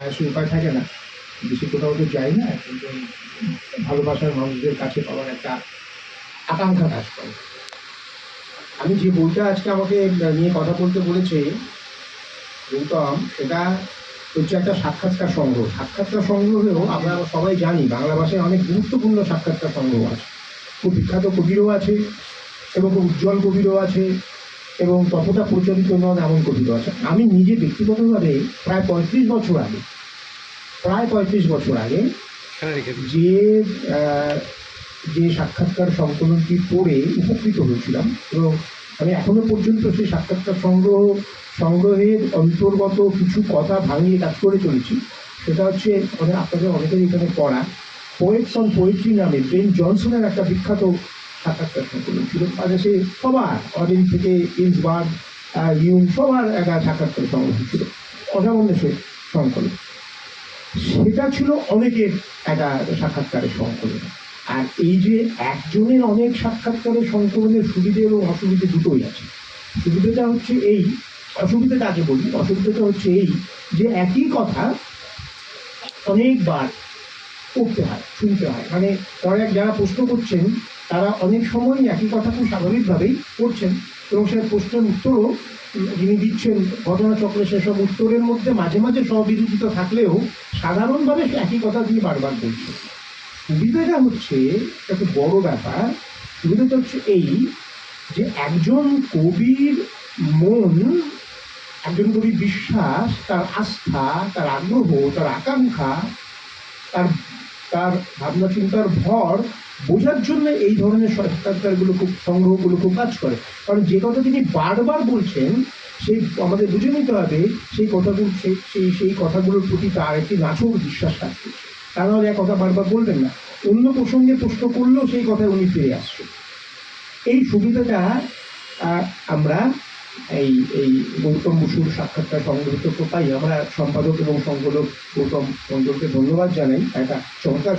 উপায় থাকে না। বেশি কোথাও তো যাই না, কিন্তু ভালোবাসার মানুষদের কাছে পাওয়ার একটা আকাঙ্ক্ষা কাজ করে। আমি যে বইটা আজকে আমাকে নিয়ে কথা বলতে বলেছে, গৌতম, সেটা হচ্ছে একটা সাক্ষাৎকার সংগ্রহ সাক্ষাৎকার সংগ্রহেও আমরা সবাই জানি, বাংলা ভাষায় অনেক গুরুত্বপূর্ণ সাক্ষাৎকার সংগ্রহ আছে। খুব বিখ্যাত কবিরও আছে এবং খুব উজ্জ্বল কবিরও আছে। এবং ততটা প্রচলিত নন এমন কবিরও আছে। আমি নিজে ব্যক্তিগতভাবে প্রায় পঁয়ত্রিশ বছর আগে প্রায় পঁয়ত্রিশ বছর আগে যে যে সাক্ষাৎকার সংকলনটি পড়ে উপকৃত হয়েছিলাম এবং আমি এখনও পর্যন্ত সেই সাক্ষাৎকার সংগ্রহ সংগ্রহের অন্তর্গত কিছু কথা ভাঙিয়ে কাজ করে চলেছি। সেটা হচ্ছে মানে আপনাদের অনেকের এখানে পড়া পোয়েটস অন পোয়েট্রি নামে ব্রেন জনসনের একটা বিখ্যাত সাক্ষাৎকার সংকলন ছিল। মানে সে সবার অরেঞ্জ থেকে ইন্সবার্গ ইউন, সবার একটা সাক্ষাৎকার সংগ্রহ ছিল। অসামান্য সে সংকলন। সেটা ছিল অনেকের একটা সাক্ষাৎকারের সংকলন। আর এই যে একজনের অনেক সাক্ষাৎকারের সংকলনের সুবিধে এবং অসুবিধে দুটোই আছে। সুবিধাটা হচ্ছে এই, অসুবিধাটা আগে বলি। অসুবিধাটা হচ্ছে এই যে একই কথা অনেকবার করতে হয়, শুনতে হয়। মানে পরে যারা প্রশ্ন করছেন তারা অনেক সময় একই কথা খুব স্বাভাবিকভাবেই করছেন এবং সেই প্রশ্নের উত্তরও যিনি দিচ্ছেন ঘটনাচক্রে সেসব উত্তরের মধ্যে মাঝে মাঝে স্ববিরোধিতা থাকলেও সাধারণভাবে সে একই কথা তিনি বারবার বলছেন সুবিধাটা হচ্ছে, একটা বড় ব্যাপার সুবিধাটা হচ্ছে এই যে একজন কবির মন, একজন কবির বিশ্বাস, তার আস্থা, তার আগ্রহ, তার আকাঙ্ক্ষা, তার তার ভাবনা চিন্তার ভর বোঝার জন্য এই ধরনের সাক্ষাৎকারগুলো খুব সংগ্রহগুলো খুব কাজ করে। কারণ যে কথা তিনি বারবার বলছেন, সেই আমাদের বুঝে নিতে হবে সেই কথাগুলো, সেই সেই কথাগুলোর প্রতি তার একটি নাচক বিশ্বাস করছে তা নাহলে এক কথা বারবার বলবেন না। অন্য প্রসঙ্গে প্রশ্ন করলেও সেই কথায় উনি ফিরে আসছে এই সুবিধাটা আমরা এই এই গৌতম বসুর সাক্ষাৎকার তো পাই আমরা সম্পাদক এবং সংকলক গৌতম মন্ডলকে ধন্যবাদ জানাই। একটা চমৎকার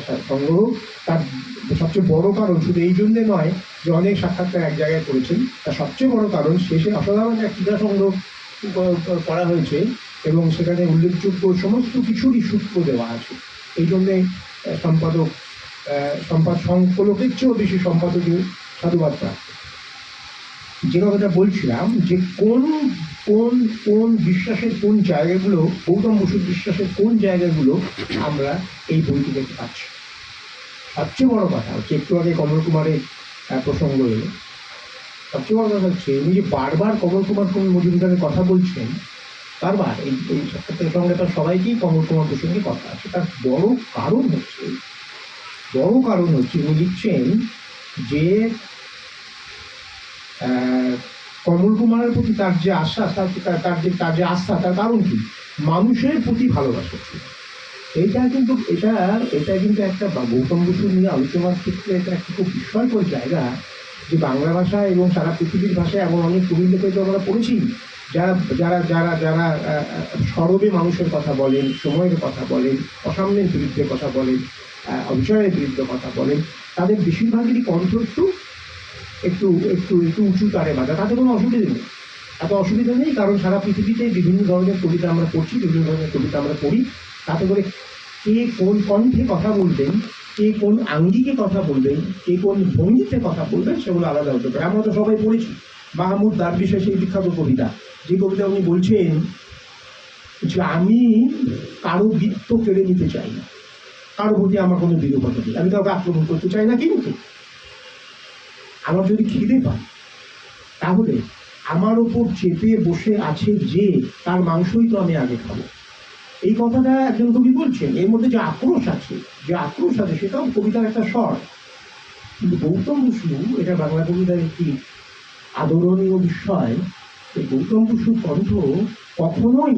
একটা সংগ্রহ। তার সবচেয়ে বড় কারণ শুধু এই জন্যে নয় যে অনেক সাক্ষাৎকার এক জায়গায় করেছেন। তার সবচেয়ে বড় কারণ শেষে অসাধারণ এক ক্রীড়া সংগ্রহ করা হয়েছে এবং সেখানে উল্লেখযোগ্য সমস্ত কিছুরই সূত্র দেওয়া আছে। এই জন্যে সম্পাদক সম্পাদ সংকলকের চেয়েও বেশি সম্পাদকীয় সাধুবাদ যে কথাটা বলছিলাম যে কোন কোন কোন বিশ্বাসের কোন জায়গাগুলো, গৌতম বসুর বিশ্বাসের কোন জায়গাগুলো আমরা এই বইটি দেখতে পাচ্ছি? সবচেয়ে বড় কথা হচ্ছে, একটু আগে কমল কুমারের প্রসঙ্গ এলো। সবচেয়ে বড় কথা হচ্ছে, উনি যে বারবার কমল কুমার কোন মজুমদারের কথা বলছেন, বারবার এই এই সঙ্গে তার সবাইকেই কমল কুমার প্রসঙ্গে কথা আছে। তার বড় কারণ হচ্ছে, বড় কারণ হচ্ছে উনি লিখছেন যে কমল কুমারের প্রতি তার যে আশ্বাস তার তার- যে তার যে আস্থা, তার কারণ কি? মানুষের প্রতি ভালোবাসা। এইটা কিন্তু এটা এটা কিন্তু একটা গৌতম বসু নিয়ে আলোচনার ক্ষেত্রে এটা একটা খুব বিস্ময়কর জায়গা যে বাংলা ভাষা এবং সারা পৃথিবীর ভাষায় এমন অনেক কবির লেখক তো আমরা পড়েছি, যারা যারা যারা যারা সরবে মানুষের কথা বলেন, সময়ের কথা বলেন, অসাম্যের বিরুদ্ধে কথা বলেন অবিচারের বিরুদ্ধে কথা বলেন, তাদের বেশিরভাগেরই কণ্ঠ একটু একটু একটু একটু উঁচু তারে বাজা তাতে কোনো অসুবিধা নেই। এত অসুবিধা নেই, কারণ সারা পৃথিবীতে বিভিন্ন ধরনের কবিতা আমরা পড়ছি, বিভিন্ন ধরনের কবিতা আমরা পড়ি। তাতে করে কে কোন কণ্ঠে কথা বলবেন, কে কোন আঙ্গিকে কথা বলবেন, কে কোন ভঙ্গিতে কথা বলবেন, সেগুলো আলাদা হতে পারে। আমরা তো সবাই পড়েছি। মাহমুদ দার বিষয়ে সেই বিখ্যাত কবিতা। যে কবিতা উনি বলছেন, যে আমি কারও বৃত্ত কেড়ে নিতে চাই না। কারও প্রতি আমার কোনো বিরূপতা নেই। আমি কাউকে আক্রমণ করতে চাই না, কিন্তু আমার যদি খিদে পায়, তাহলে আমার ওপর চেপে বসে আছে যে, তার মাংসই তো আমি আগে খাব। এই কথাটা একজন কবি বলছেন, এর মধ্যে যে আক্রোশ আছে, যে আক্রোশ আছে, সেটাও কবিতার একটা স্বর। কিন্তু গৌতম বসু, এটা বাংলা কবিতার একটি আদরণীয় বিষয় যে গৌতম বসুর কণ্ঠ কখনোই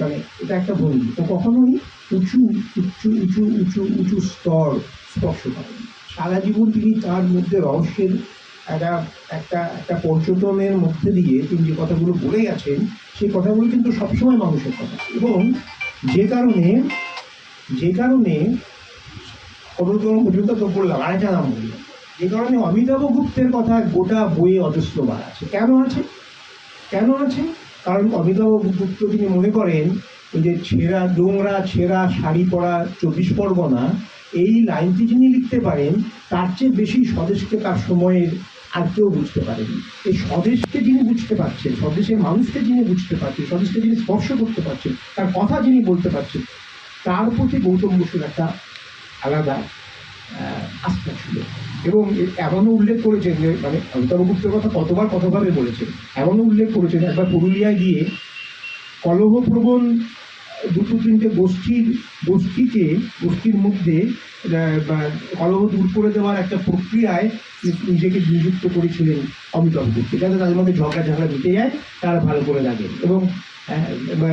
মানে এটা একটা ভঙ্গি ও কখনোই উঁচু উঁচু উঁচু উঁচু উঁচু স্তর স্পর্শ করেন। সারা জীবন তিনি তার মধ্যে রহস্যের একটা একটা একটা পর্যটনের মধ্যে দিয়ে তিনি যে কথাগুলো বলে গেছেন, সেই কথাগুলো কিন্তু সবসময় মানুষের কথা। এবং যে কারণে যে কারণে কবলকরণ পর্যন্ত তো বললাম নাম বললাম। যে কারণে অমিতাভ গুপ্তের কথা গোটা বইয়ে অজস্রবার আছে। কেন আছে? কেন আছে? কারণ অমিতাভ গুপ্ত তিনি মনে করেন যে ছেঁড়া, নোংরা, ছেঁড়া শাড়ি পরা চব্বিশ পরগনা এই লাইনটি যিনি লিখতে পারেন, তার চেয়ে বেশি স্বদেশকে তার সময়ের আর কেউ বুঝতে পারেনি। এই স্বদেশকে যিনি বুঝতে পারছেন, স্বদেশের মানুষকে যিনি বুঝতে পারছেন, স্বদেশকে যিনি স্পর্শ করতে পারছেন, তার কথা যিনি বলতে পারছেন, তার প্রতি গৌতম বসুর একটা আলাদা আস্থা ছিল। এবং এমনও উল্লেখ করেছেন যে মানে অমিতাভ গুপ্তের কথা কতবার কতভাবে বলেছেন, এমনও উল্লেখ করেছেন, একবার পুরুলিয়ায় গিয়ে কলহপ্রবণ দুটো তিনটে গোষ্ঠীর, গোষ্ঠীকে, গোষ্ঠীর মধ্যে কলহ দূর করে দেওয়ার একটা প্রক্রিয়ায় নিজেকে নিযুক্ত করেছিলেন অমিতাভ গুপ্ত যাতে তাদের মধ্যে ঝগড়া ঝগড়া মিটে যায়, তারা ভালো করে লাগেন এবং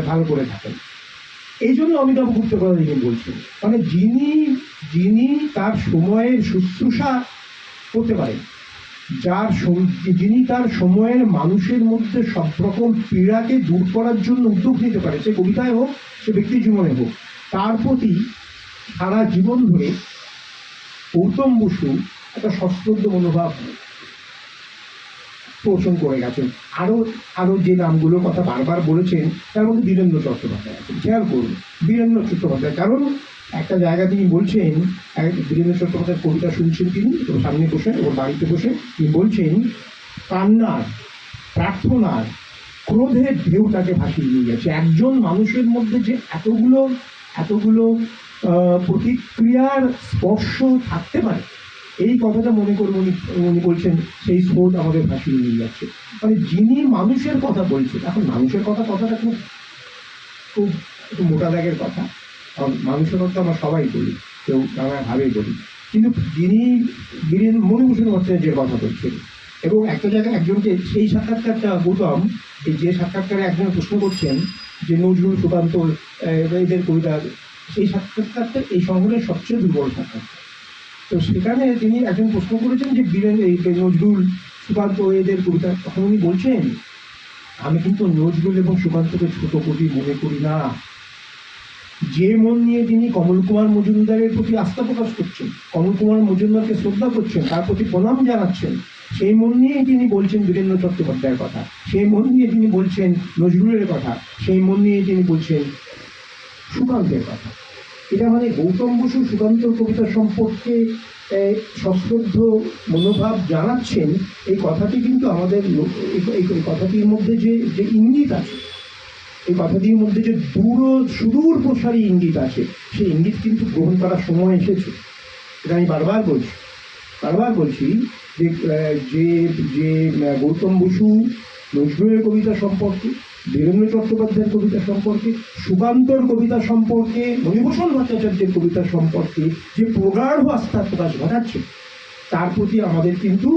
ভালো করে থাকেন। এই জন্য অমিতাভ গুপ্তের কথা তিনি বলছেন। মানে যিনি যিনি তার সময়ের শুশ্রূষা করতে পারেন যার যিনি তার সময়ের মানুষের মধ্যে সব রকম পীড়াকে দূর করার জন্য উদ্যোগ নিতে পারে, সে কবিতায় হোক, সে ব্যক্তি জীবনে হোক, তার প্রতি সারা জীবন ধরে গৌতম বসু একটা সশ্রদ্ধ মনোভাব পোষণ করে গেছেন। আরও আরও যে নামগুলোর কথা বারবার বলেছেন, তার মধ্যে বীরেন্দ্র চট্টোপাধ্যায় আছেন। খেয়াল করুন, বীরেন্দ্র চট্টোপাধ্যায়। কারণ একটা জায়গা তিনি বলছেন, এক বীরেন্দ্র চট্টোপাধ্যায়ের কবিতা শুনছেন তিনি, ওর সামনে বসে, ওর বাড়িতে বসে, তিনি বলছেন, কান্নার, প্রার্থনার, ক্রোধের ঢেউটাকে ভাসিয়ে নিয়ে গেছে। একজন মানুষের মধ্যে যে এতগুলো এতগুলো প্রতিক্রিয়ার স্পর্শ থাকতে পারে, এই কথাটা মনে করব উনি উনি বলছেন সেই স্রোত আমাদের ভাসিয়ে নিয়ে যাচ্ছে। মানে যিনি মানুষের কথা বলছেন, এখন মানুষের কথা, কথাটা খুব খুব একটু মোটা দাগের কথা মানুষের কথা আমরা সবাই বলি, কেউ নানাভাবে বলি। কিন্তু যিনি বীরেন মণিভূষণ ভট্টাচার্যের কথা বলছেন, এবং একটা জায়গায় একজনকে সেই সাক্ষাৎকারটা গৌতম যে সাক্ষাৎকারে একজন প্রশ্ন করছেন যে নজরুল সুকান্ত এদের কবিতা সেই সাক্ষাৎকারটা এই শহরের সবচেয়ে দুর্বল সাক্ষাৎকার। তো সেখানে তিনি একজন প্রশ্ন করেছেন যে বীরেন, এই যে নজরুল সুকান্ত এদের কবিতা, তখন উনি বলছেন, আমি কিন্তু নজরুল এবং সুকান্তকে ছোট কবি মনে করি না। যে মন নিয়ে তিনি কমল কুমার মজুমদারের প্রতি আস্থা প্রকাশ করছেন, কমল কুমার মজুমদারকে শ্রদ্ধা করছেন, তার প্রতি প্রণাম জানাচ্ছেন, সেই মন নিয়েই তিনি বলছেন বীরেন্দ্র চট্টোপাধ্যায়ের কথা, সেই মন নিয়ে তিনি বলছেন নজরুলের কথা, সেই মন নিয়ে তিনি বলছেন সুকান্তের কথা। এটা মানে গৌতম বসু সুকান্তর কবিতা সম্পর্কে সশ্রদ্ধ মনোভাব জানাচ্ছেন, এই কথাটি কিন্তু আমাদের এই কথাটির মধ্যে যে যে ইঙ্গিত আছে এই কথাটির মধ্যে যে দূর, সুদূর প্রসারী ইঙ্গিত আছে, সেই ইঙ্গিত কিন্তু গ্রহণ করার সময় এসেছে। এটা আমি বারবার বলছি বারবার বলছি যে যে যে গৌতম বসু নজরুলের কবিতা সম্পর্কে বীরেন্দ্র চট্টোপাধ্যায়ের কবিতা সম্পর্কে, সুকান্তর কবিতা সম্পর্কে, মণিভূষণ ভট্টাচার্যের কবিতা সম্পর্কে যে প্রগাঢ় আস্থা প্রকাশ ঘটাচ্ছে, তার প্রতি আমাদের কিন্তু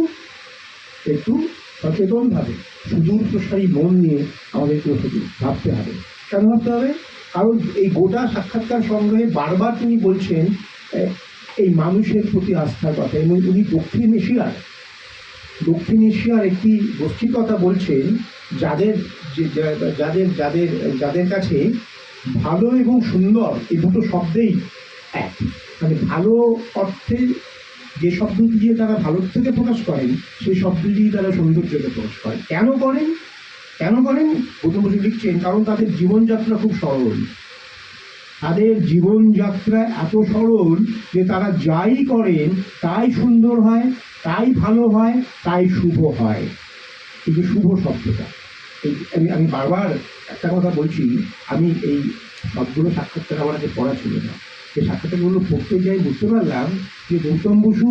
একটু সচেতনভাবে সুদূর প্রসারী মন নিয়ে আমাদেরকে একটু ভাবতে হবে। কেন ভাবতে হবে? কারণ এই গোটা সাক্ষাৎকার সংগ্রহে বারবার তিনি বলছেন এই মানুষের প্রতি আস্থার কথা এবং উনি দক্ষিণ এশিয়ার। দক্ষিণ এশিয়ার একটি গোষ্ঠীর কথা বলছেন, যাদের যাদের যাদের যাদের কাছে ভালো এবং সুন্দর এই দুটো শব্দেই এক। মানে ভালো অর্থে যে শব্দ দিয়ে তারা ভালো থেকে প্রকাশ করেন, সেই শব্দ দিয়ে তারা সৌন্দর্যকে প্রকাশ করেন। কেন করেন? কেন করেন? গৌতম বসু লিখছেন, কারণ তাদের জীবনযাত্রা খুব সরল। তাদের জীবনযাত্রা এত সরল যে তারা যাই করেন, তাই সুন্দর হয়, তাই ভালো হয়, তাই শুভ হয়। এই যে শুভ শব্দটা, এই আমি আমি বারবার একটা কথা বলছি, আমি এই সবগুলো সাক্ষাৎকার আমার কাছে পড়া ছিল না। সেই সাক্ষাৎকারগুলো পড়তে যাই বুঝতে পারলাম যে গৌতম বসু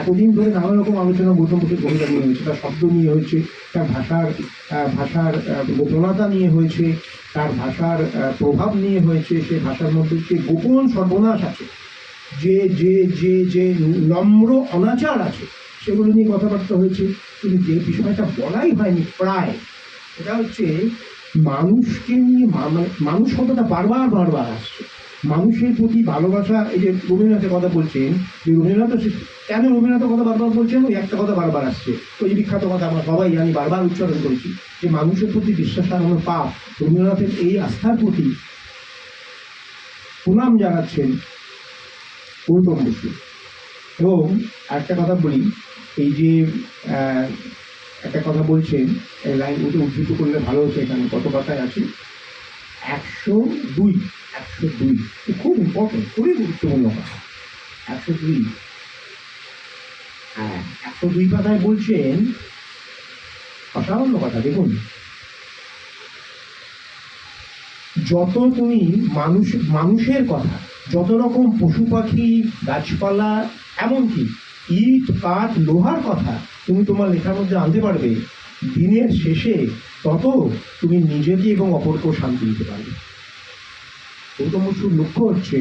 এতদিন ধরে নানা রকম আলোচনা গৌতম বসুর নিয়ে হয়েছে, তার শব্দ নিয়ে হয়েছে, তার ভাষার ভাষার গোপনতা নিয়ে হয়েছে, তার ভাষার প্রভাব নিয়ে হয়েছে, সে ভাষার মধ্যে যে গোপন সর্বনাশ আছে, যে যে যে যে নম্র অনাচার আছে, সেগুলো নিয়ে কথাবার্তা হয়েছে, কিন্তু যে বিষয়টা বলাই হয়নি প্রায়, সেটা হচ্ছে মানুষকে নিয়ে মানে মানুষ কথাটা বারবার বারবার আসছে। মানুষের প্রতি ভালোবাসা, এই যে রবীন্দ্রনাথের কথা বলছেন যে রবীন্দ্রনাথ কেন রবীন্দ্রনাথের কথা বারবার বলছেন? ওই একটা কথা বারবার আসছে। ওই যে বিখ্যাত কথা আমরা সবাই জানি, বারবার উচ্চারণ করেছি, যে মানুষের প্রতি বিশ্বাস হারানোর পাপ, রবীন্দ্রনাথের এই আস্থার প্রতি প্রণাম জানাচ্ছেন গৌতম বসু এবং একটা কথা বলি, এই যে একটা কথা বলছেন, এই লাইন ওটা উদ্ধৃত করলে ভালো হতো এখানে কত কথায় আছে। একশো দুই একশো দুই। খুব ইম্পর্টেন্ট খুবই গুরুত্বপূর্ণ কথা। একশো দুই। হ্যাঁ একশো দুই পাতায় বলছেন অসামান্য কথা, দেখুন। যত তুমি মানুষ, মানুষের কথা, যত রকম পশু পাখি, গাছপালা, এমনকি ইট, কাঠ, লোহার কথা তুমি তোমার লেখার মধ্যে আনতে পারবে দিনের শেষে তত তুমি নিজেকে এবং অপরকেও শান্তি দিতে পারবে। গৌতম বসুর লক্ষ্য হচ্ছে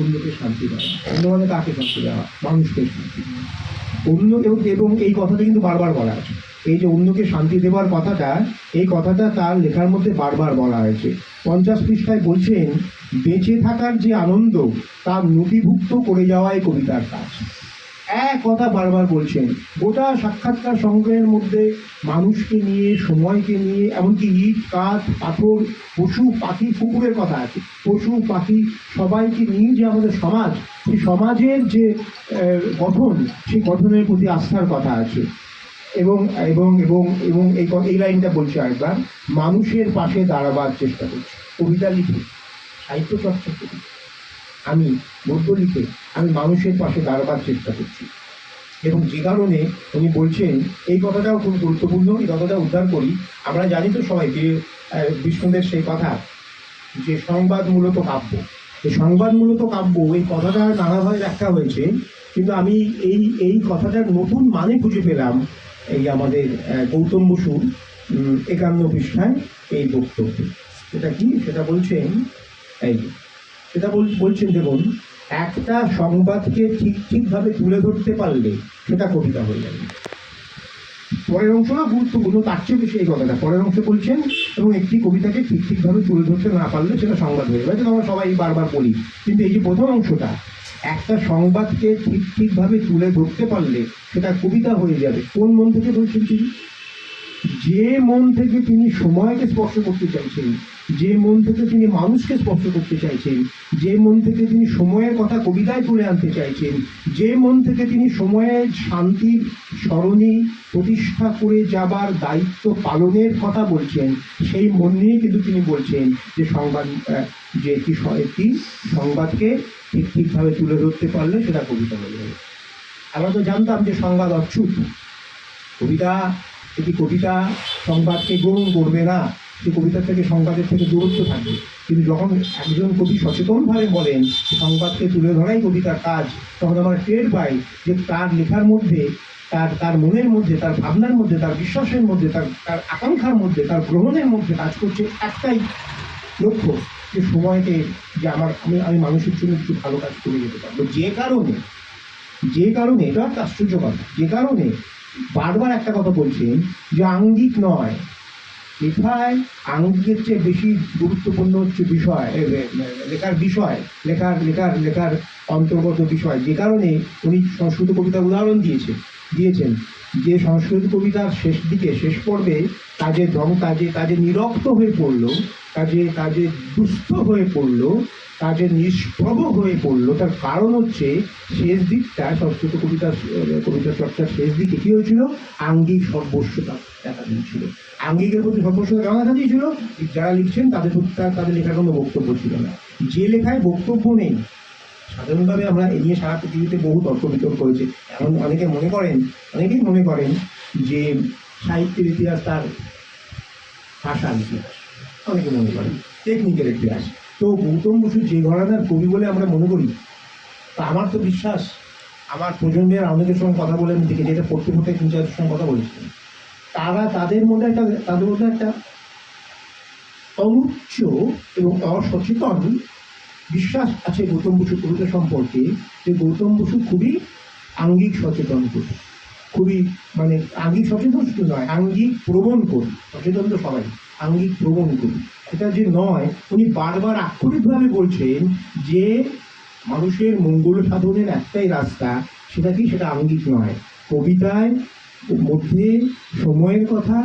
অন্যকে শান্তি দেওয়া। অন্য মানে কাকে শান্তি দেওয়া? মানুষকে শান্তি অন্য এবং এবং এই কথাটা কিন্তু বারবার বলা আছে এই যে অন্যকে শান্তি দেওয়ার কথাটা, এই কথাটা তার লেখার মধ্যে বারবার বলা হয়েছে। পঞ্চাশ পৃষ্ঠায় বলছেন, বেঁচে থাকার যে আনন্দ, তা নথিভুক্ত করে যাওয়াই কবিতার কাজ। এক কথা বারবার বলছেন, গোটা সাক্ষাৎকার সংগ্রহের মধ্যে মানুষকে নিয়ে, সময়কে নিয়ে, এমনকি ইট, কাঠ, পাথর, পশু, পাখি, কুকুরের কথা আছে। পশু, পাখি সবাইকে নিয়ে যে আমাদের সমাজ, সেই সমাজের যে গঠন, সেই গঠনের প্রতি আস্থার কথা আছে। এবং এবং এবং এবং এই এই লাইনটা বলছে আরেকবার, মানুষের পাশে দাঁড়াবার চেষ্টা করছি। কবিতা লিখে, সাহিত্য চর্চা করি। আমি গদ্য লিখে আমি মানুষের পাশে দাঁড়াবার চেষ্টা করছি। এবং যে কারণে উনি বলছেন, এই কথাটাও খুব গুরুত্বপূর্ণ, এই কথাটা উদ্ধার করি। আমরা জানি তো সবাই যে বিষ্ণুদের সেই কথা, যে সংবাদ মূলত কাব্য। এই সংবাদ মূলত কাব্য, এই কথাটা নানাভাবে ব্যাখ্যা হয়েছে, কিন্তু আমি এই এই কথাটার নতুন মানে খুঁজে পেলাম এই আমাদের গৌতম বসুর একান্ন পৃষ্ঠায় এই বক্তব্য। সেটা কি? সেটা বলছেন, এই সেটা বল- বলছেন দেখুন একটা সংবাদকে ঠিক ঠিকভাবে তুলে ধরতে পারলে সেটা কবিতা হয়ে যাবে। পরের অংশটা গুরুত্বপূর্ণ, তার চেয়ে বেশি এই কথাটা। পরের অংশে বলছেন, এবং একটি কবিতাকে ঠিক ঠিকভাবে তুলে ধরতে না পারলে সেটা সংবাদ হয়ে যাবে। আমরা সবাই বারবার বলি, কিন্তু এই যে প্রথম অংশটা, একটা সংবাদকে ঠিক ঠিকভাবে তুলে ধরতে পারলে সেটা কবিতা হয়ে যাবে। কোন মন থেকে বলছেন তিনি? যে মন থেকে তিনি সময়কে স্পর্শ করতে চাইছেন, যে মন থেকে তিনি মানুষকে স্পর্শ করতে চাইছেন, যে মন থেকে তিনি সময়ের কথা কবিতায় তুলে আনতে চাইছেন, যে মন থেকে তিনি সময়ের শান্তির স্মরণী প্রতিষ্ঠা করে যাবার দায়িত্ব পালনের কথা বলছেন, সেই মন নিয়ে কিন্তু তিনি বলছেন যে সংবাদ যে একটি একটি সংবাদকে ঠিক ঠিকভাবে তুলে ধরতে পারলে সেটা কবিতা যাবে। আমরা তো জানতাম যে সংবাদ অচ্যুত। কবিতা একটি কবিতা সংবাদকে গ্রহণ করবে না সে কবিতা থেকে সংবাদের থেকে দূরত্ব থাকবে। কিন্তু যখন একজন কবি সচেতনভাবে বলেন সংবাদকে তুলে ধরাই কবিতার কাজ, তখন আমরা টের পাই যে তার লেখার মধ্যে, তার তার মনের মধ্যে, তার ভাবনার মধ্যে, তার বিশ্বাসের মধ্যে, তার তার আকাঙ্ক্ষার মধ্যে, তার গ্রহণের মধ্যে কাজ করছে একটাই লক্ষ্য, যে সময়কে, যে আমার, আমি আমি মানুষের জন্য কিছু ভালো কাজ করে যেতে পারব। যে কারণে যে কারণে, এটা একটা আশ্চর্য কথা, যে কারণে বারবার একটা কথা বলছেন যে আঙ্গিক নয়। লেখায় আঙ্গিকের চেয়ে বেশি গুরুত্বপূর্ণ হচ্ছে বিষয় লেখার বিষয়, লেখার লেখার লেখার অন্তর্গত বিষয়। যে কারণে উনি সংস্কৃত কবিতার উদাহরণ দিয়েছে, দিয়েছেন। যে সংস্কৃত কবিতার শেষ দিকে, শেষ পর্বে কাজে ধং কাজে কাজে নিরক্ত হয়ে পড়ল কাজে কাজে দুস্থ হয়ে পড়ল কাজে নিষ্প্রভ হয়ে পড়ল। তার কারণ হচ্ছে শেষ দিকটা সংস্কৃত কবিতার আহ, কবিতা চর্চার শেষ দিকে কি হয়েছিল? আঙ্গিক সর্বস্বতা দেখা দিয়েছিল। আঙ্গিকের প্রতি সর্বস্বতা কেন দেখা দিয়েছিল যারা লিখছেন তাদের তাদের লেখার কোনো বক্তব্য ছিল না। যে লেখায় বক্তব্য নেই সাধারণভাবে আমরা এই নিয়ে সারা পৃথিবীতে বহু তর্ক বিতর্ক হয়েছে। এমন অনেকে মনে করেন অনেকেই মনে করেন যে সাহিত্যের ইতিহাস তার ভাষার ইতিহাস অনেকে মনে করেন টেকনিকের ইতিহাস তো গৌতম বসু যে ঘরানার কবি বলে আমরা মনে করি, তা আমার তো বিশ্বাস। আমার প্রজন্মের অনেকের সঙ্গে কথা বলে আমি দেখেছি, এটা পড়তে পড়তে তিন চারের সঙ্গে কথা বলেছি তারা তাদের মধ্যে একটা, তাদের মধ্যে একটা অনুচ্চ এবং অসচেতন বিশ্বাস আছে গৌতম বসু কবিতা সম্পর্কে, যে গৌতম বসু খুবই আঙ্গিক সচেতন কবি। খুবই মানে আঙ্গিক সচেতন শুধু নয়, আঙ্গিক প্রবণ কবি। সচেতন তো সবাই। আঙ্গিক প্রবণ করি। এটা যে নয়, উনি বারবার আক্ষরিকভাবে বলছেন যে মানুষের মঙ্গল সাধনের একটাই রাস্তা, সেটা কি? সেটা আঙ্গিক নয়। কবিতায় মধ্যে সময়ের কথা,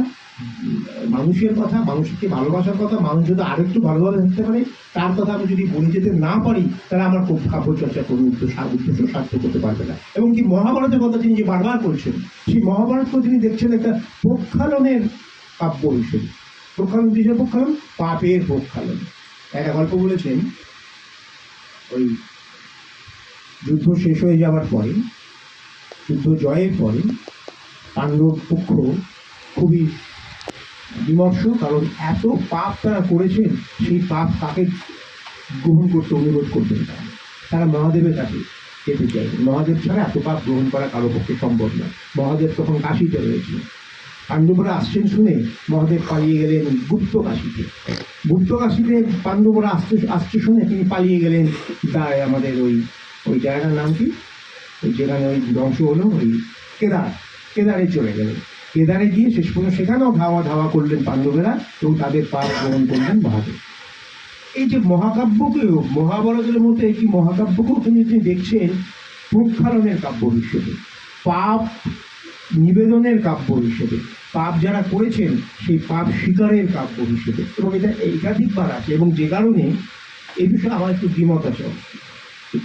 মানুষের কথা, মানুষকে ভালোবাসার কথা, মানুষ যদি আরেকটু ভালোভাবে থাকতে পারে, তার কথা আমি যদি বলে যেতে না পারি, তাহলে আমার খুব কাব্য চর্চা উদ্দেশ্য উদ্দেশ্য সার্থক করতে পারবে না। এবং কি মহাভারতের কথা তিনি যে বারবার করছেন সেই মহাভারতকে তিনি দেখছেন একটা প্রক্ষালনের কাব্য হিসেবে। প্রক্ষালন কিসের প্রক্ষালন পাপের প্রক্ষালন একটা গল্প বলেছেন, ওই যুদ্ধ শেষ হয়ে যাওয়ার পরে, যুদ্ধ জয়ের পরে পাণ্ডব পক্ষ খুবই বিমর্ষ, কারণ এত পাপ তারা করেছেন, সেই পাপ তাকে গ্রহণ করতে অনুরোধ করতেন তারা তারা মহাদেবের কাছে যেতে চাইবেন মহাদেব ছাড়া এত পাপ গ্রহণ করা কারও পক্ষে সম্ভব নয়। মহাদেব তখন কাশিতে রয়েছে পাণ্ডবরা আসছেন শুনে মহাদেব পালিয়ে গেলেন গুপ্ত কাশিতে গুপ্ত কাশিতে পাণ্ডবরা আসতে আসছে শুনে তিনি পালিয়ে গেলেন তাই আমাদের ওই ওই জায়গাটার নাম কি? ওই যেখানে ওই ধ্বংস হলো, ওই কেদার, কেদারে চলে গেলেন। কেদারে গিয়ে শেষ পর্যন্ত সেখানেও ধাওয়া ধাওয়া করলেন পাণ্ডবেরা এবং তাদের পাপ গ্রহণ করলেন মহাদেব। এই যে মহাকাব্যকেও মহাভারতের মতো একটি মহাকাব্যকেও তিনি দেখছেন প্রক্ষালনের কাব্য হিসেবে পাপ নিবেদনের কাব্য হিসেবে, পাপ যারা করেছেন, সেই পাপ স্বীকারের কাব্য হিসেবে। এবং এটা একাধিকবার আছে, এবং যে কারণে এ বিষয়ে আমার একটু দ্বিমত আছে।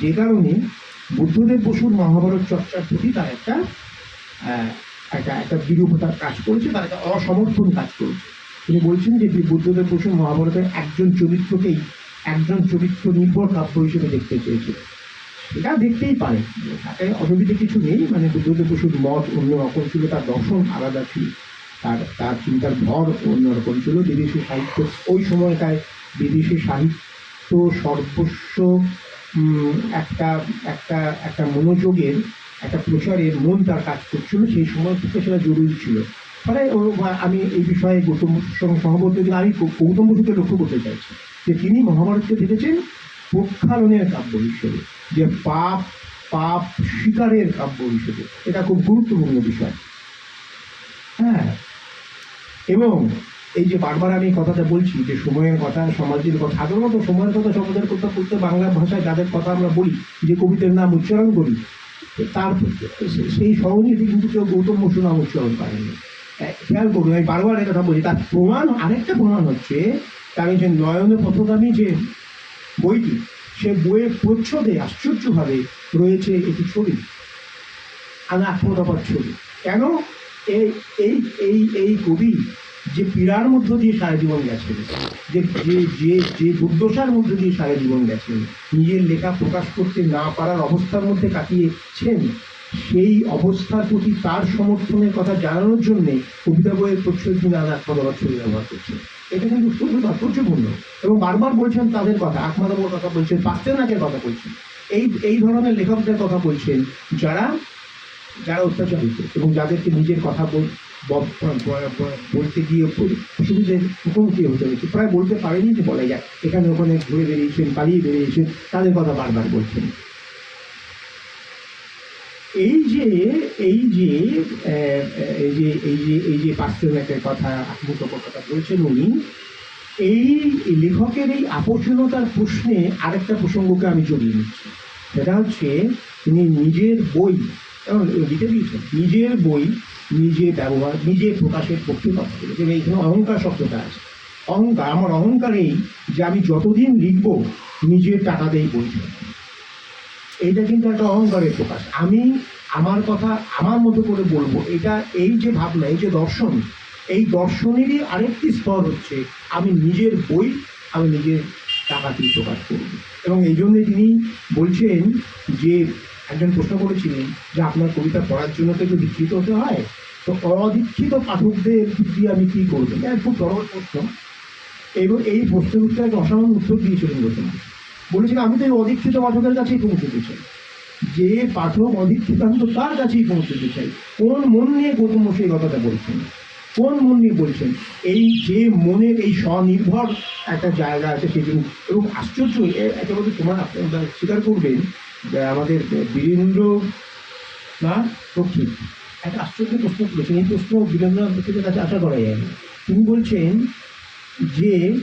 যে কারণে বুদ্ধদেব বসুর মহাভারত চর্চার প্রতি তার একটা একটা একটা বিরূপতার কাজ করেছে, তার একটা অসমর্থন কাজ করেছে। তিনি বলছেন যে বুদ্ধদেব বসু মহাভারতের একজন চরিত্রকেই একজন চরিত্র নির্ভর কাব্য হিসেবে দেখতে চেয়েছে। এটা দেখতেই পারে। তাতে অসুবিধে কিছু নেই মানে বুদ্ধদেব বসুর মত অন্যরকম ছিল তার দর্শন, আলাদা ছিল। তার তার চিন্তার ভর অন্যরকম ছিল। বিদেশি সাহিত্য, ওই সময়টায় বিদেশি সাহিত্য সর্বস্ব একটা একটা একটা মনোযোগের, একটা প্রচারের মন তার কাজ করছিল। সেই সময় থেকে সেটা জরুরি ছিল। ফলে আমি এই বিষয়ে গৌতম বসুর সঙ্গে সহমত আমি গৌতম বসুকে লক্ষ্য করতে চাইছি যে তিনি মহাভারতকে দেখেছেন প্রক্ষালনের কাব্য হিসেবে। যে পাপ পাপ শিকারের কাব্য হিসেবে। এটা খুব গুরুত্বপূর্ণ বিষয়। হ্যাঁ? এবং এই যে বারবার আমি কথাটা বলছি যে সময়ের কথা সমাজের কথা সাধারণত সময়ের কথা সমাজের কথা বলতে বাংলা ভাষায় যাদের কথা আমরা বলি যে কবিতার নাম উচ্চারণ করি তার সেই সহনীতি কিন্তু কেউ গৌতম বসু নাম উচ্চারণ করেননি এ, খেয়াল করুন আমি বারবার এই কথা বলি তার প্রমাণ আরেকটা প্রমাণ হচ্ছে তার যে নয়ন পথগামী যে বইটি সে বইয়ের প্রচ্ছদে আশ্চর্যভাবে রয়েছে একটি ছবি। আমি আত্মকথাপার ছবি। কেন? এই এই এই এই কবি যে পীড়ার মধ্য দিয়ে সারা জীবন গেছেন, যে যে যে যে দুর্দশার মধ্য দিয়ে সারা জীবন গেছেন, নিজের লেখা প্রকাশ করতে না পারার অবস্থার মধ্যে কাটিয়েছেন, সেই অবস্থার প্রতি তার সমর্থনের কথা জানানোর জন্যে কবিতা বইয়ের প্রচ্ছদ তিনি আর আত্মকথাপার ছবি ব্যবহার করছেন। এটা কিন্তু খুবই তাৎপর্যপূর্ণ এবং বারবার বলছেন তাদের কথা আকমাদাবর কথা বলছেন, পাস্তেনাকের কথা বলছেন। এই এই ধরনের লেখকদের কথা বলছেন যারা যারা অত্যাচারিত এবং যাদেরকে নিজের কথা বলতে গিয়ে অসুবিধের মুখোমুখি হতে হয়েছে, প্রায় বলতে পারেনি যে বলা যায়। এখানে ওখানে ঘুরে বেরিয়েছেন, পালিয়ে বেরিয়েছেন, তাদের কথা বারবার বলছেন। এই যে এই যে এই যে এই যে এই যে পার্সেনাকের কথা আত্মকথার কথা বলছেন উনি, এই লেখকের এই আপোষণতার প্রশ্নে আরেকটা প্রসঙ্গকে আমি জড়িয়ে নিচ্ছি। সেটা হচ্ছে, তিনি নিজের বই লিখে দিয়েছেন, নিজের বই নিজে ব্যবহার, নিজে প্রকাশের পক্ষে কথা বলেছেন এইখানে অহংকার শব্দটা আছে। অহংকার, আমার অহংকার এই যে আমি যতদিন লিখব, নিজের টাকা দিয়ে বই। এটা কিন্তু একটা অহংকারের প্রকাশ। আমি আমার কথা আমার মতো করে বলব, এটা এই যে ভাবনা, এই যে দর্শন, এই দর্শনেরই আরেকটি স্তর হচ্ছে, আমি নিজের বই, আমি নিজের টাকাতেই প্রকাশ করব। এবং এই জন্যে তিনি বলছেন যে, একজন প্রশ্ন করেছিলেন যে আপনার কবিতা পড়ার জন্য তো একটু দীক্ষিত হতে হয়, তো অদীক্ষিত পাঠকদের দিয়ে আমি কী করব? এটা খুব সরল প্রশ্ন। এবং এই প্রশ্নের উত্তরে একটা অসাধারণ উত্তর দিয়েছিলেন গৌতম বসু। বলেছিলেন আমি তো অদীক্ষিত পাঠকের কাছেই পৌঁছতে চাই যে পাঠক অদীক্ষিত আমি তো তার কাছেই পৌঁছতে চাই কোন মন নিয়ে গৌতম বসু এই কথাটা বলছেন? কোন মন নিয়ে বলছেন? এই যে মনের এই স্বনির্ভর একটা জায়গা আছে সেই জন্য এবং আশ্চর্য একেবারে তোমার স্বীকার করবেন যে আমাদের বীরেন্দ্র না রক্ষিত একটা আশ্চর্য প্রশ্ন করেছেন এই প্রশ্ন বীরেন্দ্রনাথ রক্ষিতের কাছে আশা করা যায় তিনি বলছেন যে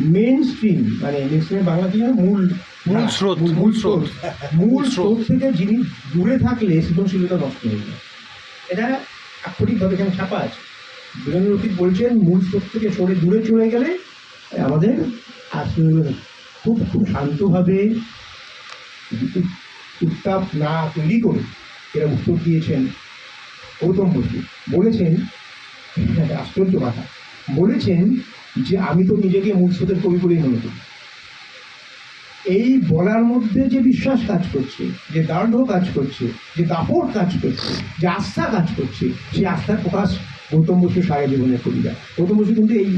মেন স্ট্রিম মানে মেন স্ট্রিমের বাংলা কি মূল মূল স্রোত, মূল স্রোত। মূল স্রোত। থেকে যিনি দূরে থাকলে সৃজনশীলতা নষ্ট হয়ে যায়। এটা আক্ষরিকভাবে এখানে ছাপা আছে। বীরেন্দ্র রক্ষিত বলছেন মূল স্রোত থেকে সরে দূরে চলে গেলে আমাদের খুব খুব শান্তভাবে উত- উত্তাপ না তৈরি করে এরা উত্তর দিয়েছেন গৌতম বসু। বলেছেন আশ্চর্য কথা। বলেছেন যে আমি তো নিজেকে স্রোতের কবি বলেই মনে করি। এই বলার মধ্যে যে বিশ্বাস কাজ করছে, যে দার্ঢ কাজ করছে, যে দাপট কাজ করছে, যে আস্থা কাজ করছে, সেই আস্থার প্রকাশ গৌতম বসু সারা জীবনের কবিতা গৌতম বসু কিন্তু এই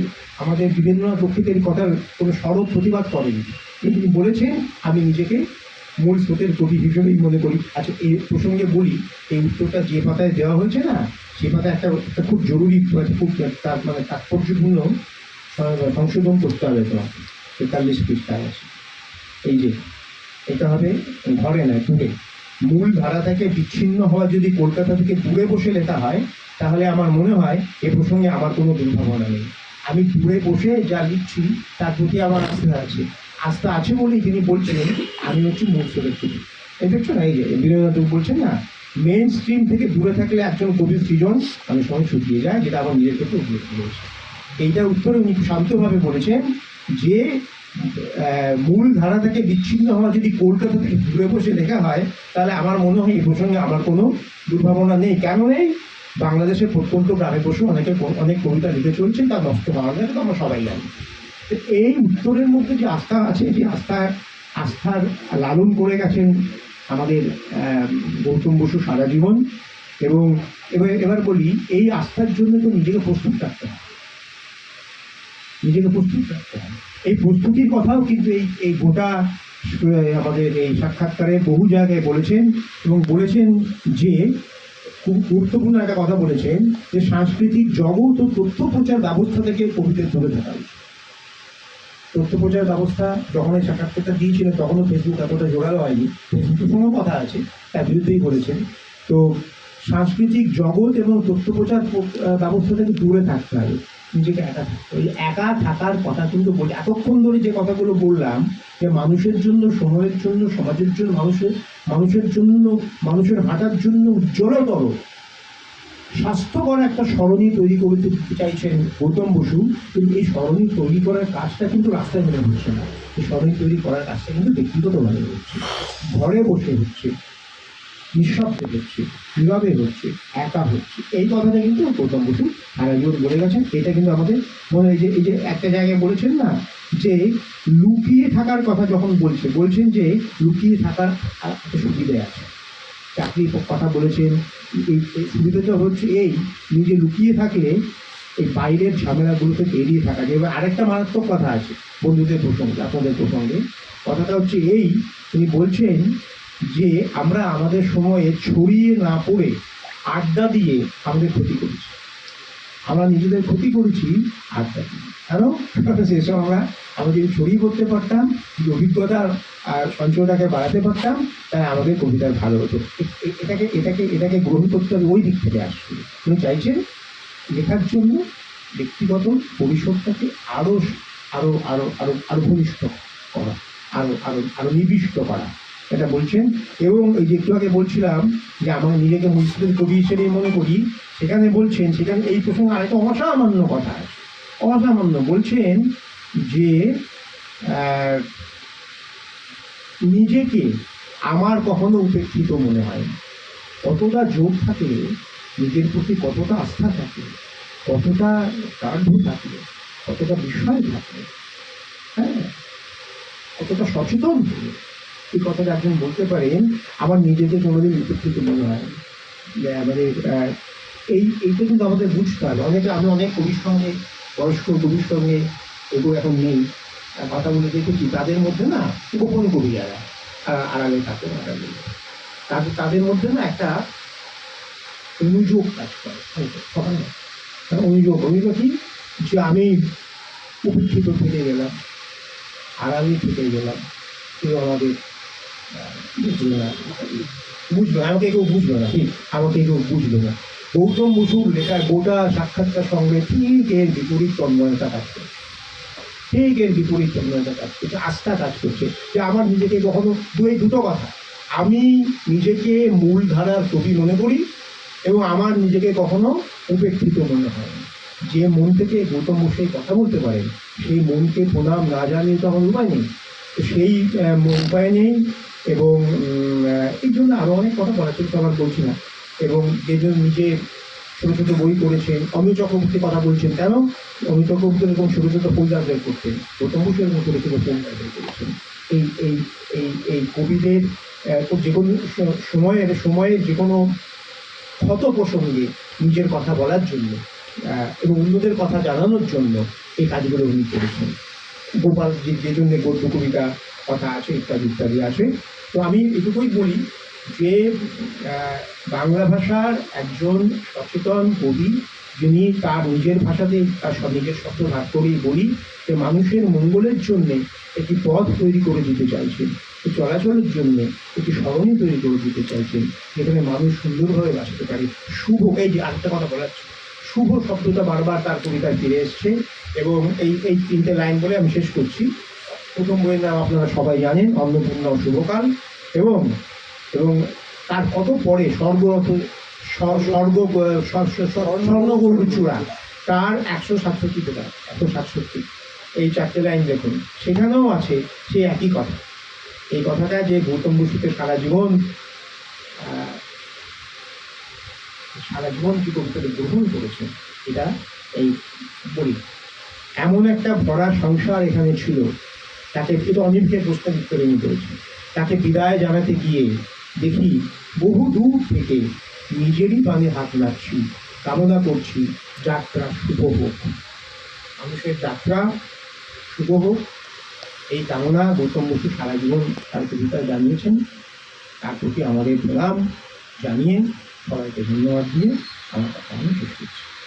আমাদের বিভিন্ন প্রকৃতির কথার কোনো সরব প্রতিবাদ করেনি কিন্তু তিনি বলেছেন, আমি নিজেকে মূল স্রোতের কবি হিসেবেই মনে করি। আচ্ছা এই প্রসঙ্গে বলি, এই উত্তরটা যে পাতায় দেওয়া হয়েছে না, সে পাতায় একটা একটা খুব জরুরি খুব তার মানে তাৎপর্যপূর্ণ। সংশোধন করতে হবে তোমাকে তেতাল্লিশ পৃষ্ঠায় আছে এই যে, এটা হবে ঘরে নয় দূরে। মূল ধারা থেকে বিচ্ছিন্ন হওয়া যদি কলকাতা থেকে দূরে বসে লেখা হয়, তাহলে আমার মনে হয় এ প্রসঙ্গে আমার কোনো দুর্ভাবনা নেই। আমি দূরে বসে যা লিখছি, তার প্রতি আমার আস্থা আছে। আস্থা আছে বলেই তিনি বলছিলেন, আমি হচ্ছে মূল স্রোতের কবি এই দেখছ না, এই যে বিনোদন বলছেন না মেন স্ট্রিম থেকে দূরে থাকলে একজন কবির সৃজন, আমি সময় শুকিয়ে যায়, যেটা আমার নিজের ক্ষেত্রে উপলব্ধি হয়েছে এইটার উত্তরে উনি শান্তভাবে বলেছেন যে মূল ধারা থেকে বিচ্ছিন্ন হওয়া যদি কলকাতা থেকে দূরে বসে লেখা হয়, তাহলে আমার মনে হয় এই প্রসঙ্গে আমার কোনো দুর্ভাবনা নেই। কেন নেই? বাংলাদেশের প্রত্যন্ত গ্রামে বসে অনেকে অনেক কবিতা লিখে চলছেন তা নষ্ট হওয়ার না তো আমরা সবাই জানি। এই উত্তরের মধ্যে যে আস্থা আছে, যে আস্থা, আস্থার লালন করে গেছেন আমাদের গৌতম বসু সারা জীবন এবং এবার এবার বলি, এই আস্থার জন্য তো নিজেকে প্রস্তুত রাখতে হয় নিজেকে প্রস্তুত রাখতে হয় এই প্রস্তুতির কথাও কিন্তু এই এই গোটা আমাদের এই সাক্ষাৎকারে বহু জায়গায় বলেছেন এবং বলেছেন যে, খুব গুরুত্বপূর্ণ একটা কথা বলেছেন যে সাংস্কৃতিক জগৎ ও তথ্য প্রচার ব্যবস্থা থেকে কবিদের দূরে থাকা। তথ্য প্রচার ব্যবস্থা যখন এই সাক্ষাৎকারটা দিয়েছিলেন, তখনও ফেসবুক এতটা জোরালো হয়নি। ফেসবুকের সঙ্গে কথা আছে, তার বিরুদ্ধেই বলেছেন। তো সাংস্কৃতিক জগৎ এবং তথ্য প্রচার প- ব্যবস্থা থেকে দূরে থাকতে হবে, নিজেকে একা থাকতে হবে। একা থাকার কথা কিন্তু বলি এতক্ষণ ধরে যে কথাগুলো বললাম, যে মানুষের জন্য, সময়ের জন্য, সমাজের জন্য, মানুষের মানুষের জন্য, মানুষের হাঁটার জন্য উজ্জ্বলতর, স্বাস্থ্যকর একটা সরণি তৈরি করতে চাইছেন গৌতম বসু, কিন্তু এই সরণি তৈরি করার কাজটা কিন্তু রাস্তায় মেনে হচ্ছে না। এই সরণি তৈরি করার কাজটা কিন্তু ব্যক্তিগতভাবে হচ্ছে। ঘরে বসে হচ্ছে। নিঃশব্দে হচ্ছে নীরবে হচ্ছে, একা হচ্ছে, এই কথাটা কিন্তু গৌতম বসু সারা জীবন বলে গেছেন। এটা কিন্তু আমাদের মনে হয় যে এই যে একটা জায়গায় বলেছেন না, যে লুকিয়ে থাকার কথা যখন বলছে, বলছেন যে লুকিয়ে থাকার আর সুবিধে আছে। চাকরির কথা বলেছেন, এই সুবিধাটা হচ্ছে এই, নিজে লুকিয়ে থাকলে এই বাইরের ঝামেলাগুলো থেকে এড়িয়ে থাকা যায়। এবার আরেকটা মারাত্মক কথা আছে, বন্ধুদের প্রসঙ্গে, আপনাদের প্রসঙ্গে। কথাটা হচ্ছে এই, তিনি বলছেন যে আমরা আমাদের সময়ে ছড়িয়ে না পড়ে আড্ডা দিয়ে আমাদের ক্ষতি করেছি। আমরা নিজেদের ক্ষতি করেছি আড্ডা দিয়ে। কেন? সেসব আমরা আমরা যদি ছড়িয়ে পড়তে পারতাম, যদি অভিজ্ঞতার আর সঞ্চয়টাকে বাড়াতে পারতাম তাই আমাদের কবিতার ভালো হতো। এটাকে এটাকে এটাকে গ্রহণ করতে হবে ওই দিক থেকে আসছে তিনি চাইছেন লেখার জন্য ব্যক্তিগত পরিসরটাকে আরও আরও আরও আরও আরও ঘনিষ্ঠ করা আরও আরও আরও নিবিষ্ট করা। এটা বলছেন। এবং এই যে একটু আগে বলছিলাম যে আমার নিজেকে মুসলিম কবি হিসেবে মনে করি, সেখানে বলছেন, সেখানে এই প্রসঙ্গে আরেকটা অসামান্য কথা। অসামান্য বলছেন যে নিজেকে আমার কখনো উপেক্ষিত মনে হয় কতটা যোগ থাকে, নিজের প্রতি কতটা আস্থা থাকে, কতটা গাঢ় থাকে, কতটা বিষয় থাকে হ্যাঁ? কতটা সচেতন হলে এই কথাটা একজন বলতে পারেন আমার নিজেকে কোনোদিন উপেক্ষিত মনে হয় যে মানে আহ, এই এইটা কিন্তু আমাদের বুঝতে হবে। অনেকে আমি অনেক কবির সঙ্গে বয়স্ক কবির সঙ্গে এগুলো এখন নেই। কথা বলে দেখেছি তাদের মধ্যে না গোপন কবি যারা আড়ালে থাকে আড়ালে। তাদের তাদের মধ্যে না একটা অনুযোগ কাজ করে। হয়তো, সবাই না। একটা অনুযোগ অনুযোগ কি? যে আমি উপেক্ষিত থেকে গেলাম আড়ালে থেকে গেলাম কেউ আমাদের বুঝলো না। বুঝলো আমাকে কেউ বুঝলো না ঠিক আমাকে কেউ বুঝলো না। গৌতম বসুর লেখার গোটা সাক্ষাৎকার সঙ্গে ঠিক এর বিপরীত তন্ময়তা কাজ করছে। ঠিক এর বিপরীত তন্ময়তা কাজ করছে, আস্থা কাজ করছে যে আমার নিজেকে কখনো দু এই দুটো কথা। আমি নিজেকে মূল ধারার কবি মনে করি এবং আমার নিজেকে কখনো উপেক্ষিত মনে হয় যে মন থেকে গৌতম বসু কথা বলতে পারেন, সেই মনকে প্রণাম না জানিয়ে তো আমার উপায় নেই। সেই উপায় নেই এবং এই জন্য আরও অনেক কথা বলার তো আমার বলছি না। এবং যে জন্য নিজে ছোটো ছোটো বই করেছেন অমিয় চক্রবর্তী কথা বলছেন কেন অমিয় চক্রবর্তী এরকম ছোটো ছোটো ফোল্ডার বের করতেন গৌতম বসু এরকম ছোটো ছোটো ফোল্ডার বের করেছেন। এই এই এই এই কবিদের যে কোনো সময়ের সময়ে যে কোনো ক্ষত প্রসঙ্গে নিজের কথা বলার জন্য এবং অন্যদের কথা জানানোর জন্য এই কাজগুলো উনি করেছেন। গোপাল যে জন্য গদ্য কবিতা কথা আছে ইত্যাদি ইত্যাদি আছে। তো আমি এটুকুই বলি যে বাংলা ভাষার একজন সচেতন কবি যিনি তার নিজের ভাষাতেই তার নিজের শব্দ ভাগ করেই বলি যে মানুষের মঙ্গলের জন্যে একটি পথ তৈরি করে দিতে চাইছেন। চলাচলের জন্য একটি সরণি তৈরি করে দিতে চাইছেন যেখানে মানুষ সুন্দরভাবে বাঁচতে পারে। শুভ এই যে আরেকটা কথা বলার ছিল, শুভ শব্দটা বারবার তার কবিতায় ফিরে এসছে এবং এই এই তিনটে লাইন বলে আমি শেষ করছি। প্রথম বইয়ের নাম আপনারা সবাই জানেন অন্নপূর্ণা শুভকাল। এবং এবং তার কত পরে স্বর্গরথ স্ব- স্বর্গ স্বর্ণগৌর চূড়া, তার একশো সাতষট্টি টাকা একশো সাতষট্টি। এই চারটে লাইন দেখুন। সেখানেও আছে সেই একই কথা। এই কথাটা যে গৌতম বসুকে সারা জীবন সারা জীবন কি কবিতাটা গ্রহণ করেছেন এটা এই বলি এমন একটা ভরা সংসার এখানে ছিল। তাকে কিন্তু অনিলকে প্রশ্নের উত্তরে নিয়ে করেছে তাকে বিদায় জানাতে গিয়ে দেখি বহু দূর থেকে নিজেরই পানে হাত নাড়ছি, কামনা করছি, যাত্রা শুভ হোক। মানুষের যাত্রা শুভ হোক। এই কামনা গৌতম বসু সারা জীবন তার কবিতায় জানিয়েছেন। তার প্রতি আমাদের প্রণাম জানিয়ে সবাইকে ধন্যবাদ দিয়ে আমার কথা আমি শেষ করছি।